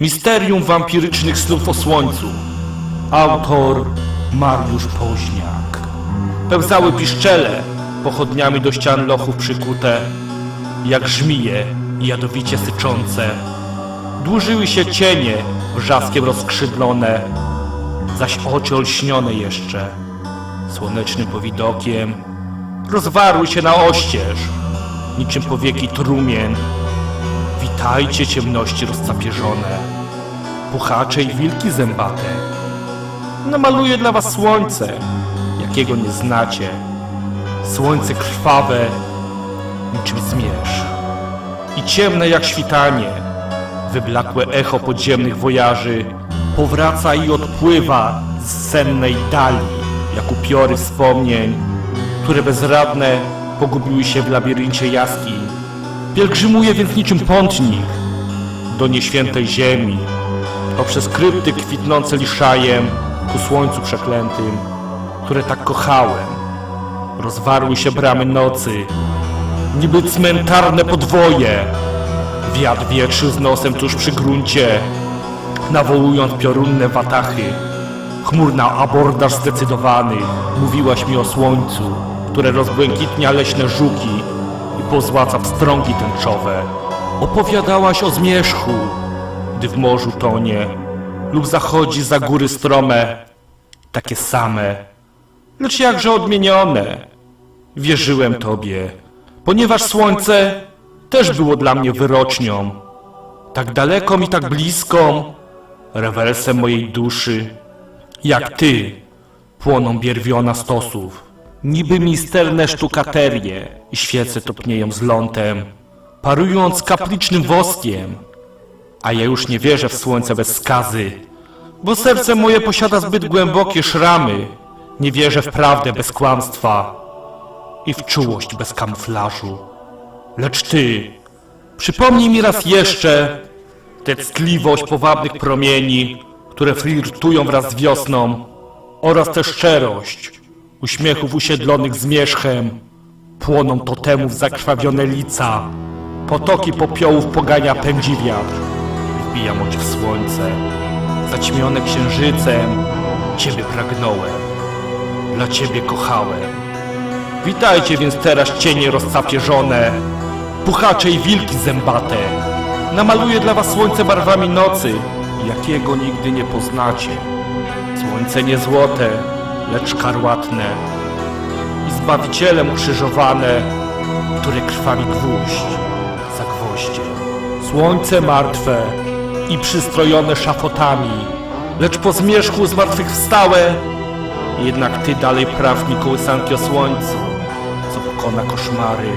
Misterium wampirycznych snów o słońcu. Autor Mariusz Poźniak. Pełzały piszczele, pochodniami do ścian lochów przykute, jak żmije jadowicie syczące. Dłużyły się cienie, wrzaskiem rozskrzydlone, zaś oczy olśnione jeszcze, słonecznym powidokiem, rozwarły się na oścież, niczym powieki trumien. Witajcie ciemności rozcapierzone, puchacze i wilki zębate. Namaluję dla was słońce, jakiego nie znacie. Słońce krwawe, niczym zmierzch. I ciemne jak świtanie, wyblakłe echo podziemnych wojaży, powraca i odpływa z sennej dali, jak upiory wspomnień, które bezradne pogubiły się w labiryncie jaskiń. Pielgrzymuje więc niczym pątnik do nieświętej ziemi, poprzez krypty kwitnące liszajem ku słońcu przeklętym, które tak kochałem. Rozwarły się bramy nocy, niby cmentarne podwoje. Wiatr wietrzy z nosem tuż przy gruncie, nawołując piorunne watachy. Chmurna abordaż zdecydowany, mówiłaś mi o słońcu, które rozbłękitnia leśne żuki pozłaca wstrągi tęczowe. Opowiadałaś o zmierzchu, gdy w morzu tonie, lub zachodzi za góry strome, takie same, lecz jakże odmienione. Wierzyłem Tobie, ponieważ słońce też było dla mnie wyrocznią, tak daleką i tak bliską, rewelsem mojej duszy, jak Ty, płoną bierwiona stosów. Niby misterne sztukaterie świece topnieją z lądem, parując kaplicznym woskiem, a ja już nie wierzę w słońce bez skazy, bo serce moje posiada zbyt głębokie szramy. Nie wierzę w prawdę bez kłamstwa i w czułość bez kamuflażu. Lecz ty, przypomnij mi raz jeszcze tę ckliwość powabnych promieni, które flirtują wraz z wiosną, oraz tę szczerość uśmiechów usiedlonych zmierzchem, płoną totemów zakrwawione lica, potoki popiołów pogania pędzi wiatr. Wbijam oczy w słońce, zaćmione księżycem, Ciebie pragnąłem, dla Ciebie kochałem. Witajcie więc teraz cienie rozcapierzone, puchacze i wilki zębate. Namaluję dla was słońce barwami nocy, jakiego nigdy nie poznacie. Słońce nie złote, lecz szkarłatne i Zbawicielem ukrzyżowane, które krwawi gwóźdź za gwoździem. Słońce martwe i przystrojone szafotami, lecz po zmierzchu zmartwychwstałe, jednak ty dalej praw mi kołysanki o słońcu, co pokona koszmary,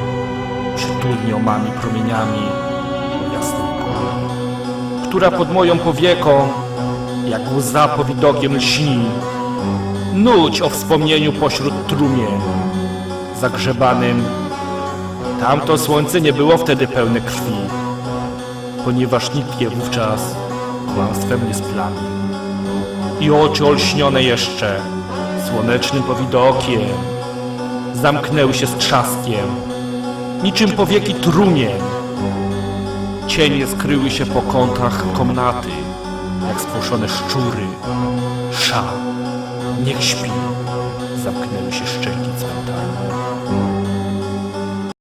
przytulnie omami promieniami o jasnej kuli, która pod moją powieką, jak łza po widokiem lśni, Nuć o wspomnieniu pośród trumien zagrzebanym. Tamto słońce nie było wtedy pełne krwi, ponieważ nikt je wówczas kłamstwem nie splamił. I oczy olśnione jeszcze słonecznym powidokiem zamknęły się z trzaskiem, niczym powieki trumien. Cienie skryły się po kątach komnaty, jak spłoszone szczury. Sza, Niech śpi. Zamknęły się szczęki cmentarne.